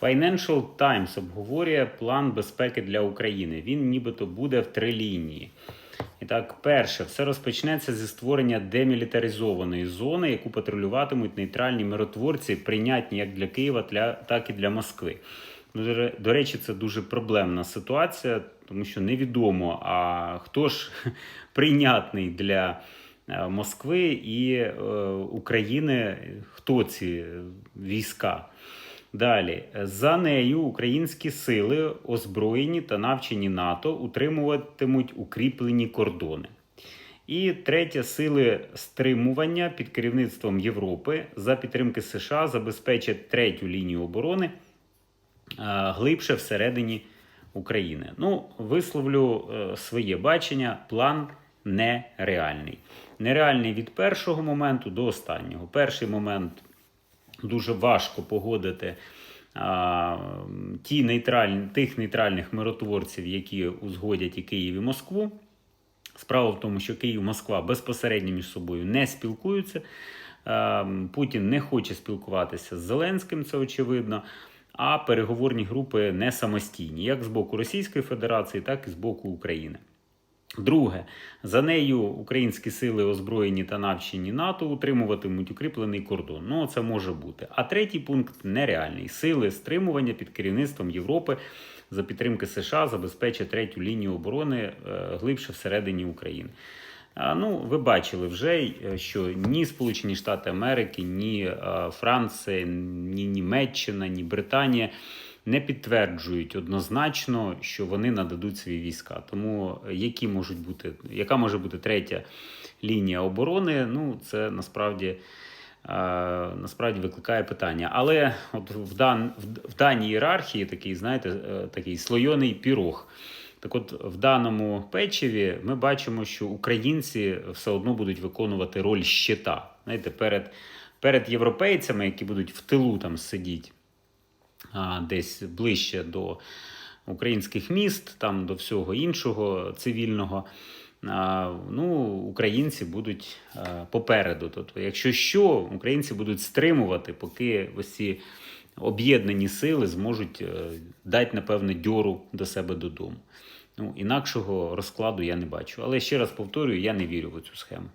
Financial Times обговорює план безпеки для України. Він нібито буде в три лінії. І так, перше, все розпочнеться зі створення демілітаризованої зони, яку патрулюватимуть нейтральні миротворці, прийнятні як для Києва, так і для Москви. Ну, До речі, це дуже проблемна ситуація, тому що невідомо, а хто ж прийнятний для е, Москви і е, України, хто ці війська. Далі, за нею українські сили, озброєні та навчені НАТО, утримуватимуть укріплені кордони. І третє, сили стримування під керівництвом Європи за підтримки США забезпечать третю лінію оборони глибше всередині України. Ну, висловлю е, своє бачення. План нереальний. Нереальний від першого моменту до останнього. Перший момент дуже важко погодити а, ті нейтральні, тих нейтральних миротворців, які узгодять і Київ і Москву. Справа в тому, що Київ Москва безпосередньо між собою не спілкуються. Путін не хоче спілкуватися з Зеленським, це очевидно. А переговорні групи не самостійні, як з боку Російської Федерації, так і з боку України. Друге, за нею українські сили озброєні та навчені НАТО утримуватимуть укріплений кордон. Ну, це може бути. А третій пункт нереальний. Сили стримування під керівництвом Європи за підтримки США забезпечать третю лінію оборони е, глибше всередині України. Ну, ви бачили вже, е, що ні Сполучені Штати Америки, ні е, Франція, ні Німеччина, ні Британія не підтверджують однозначно, що вони нададуть свої війська. Тому які можуть бути, яка може бути третя лінія оборони? Ну, це насправді. е, Насправді викликає питання. Але от в, дан, в, даній ієрархії такий, знаєте, е, такий слойоний пірог. Так от, в даному печиві ми бачимо, що українці все одно будуть виконувати роль щита. Знаєте, перед, перед європейцями, які будуть в тилу там сидіти десь ближче до українських міст, там до всього іншого цивільного. Ну, українці будуть попереду. Тобто, якщо що, українці будуть стримувати, поки ось ці об'єднані сили зможуть е, дати, напевне, дьору до себе додому. Ну, інакшого розкладу я не бачу. Але ще раз повторюю, я не вірю в цю схему.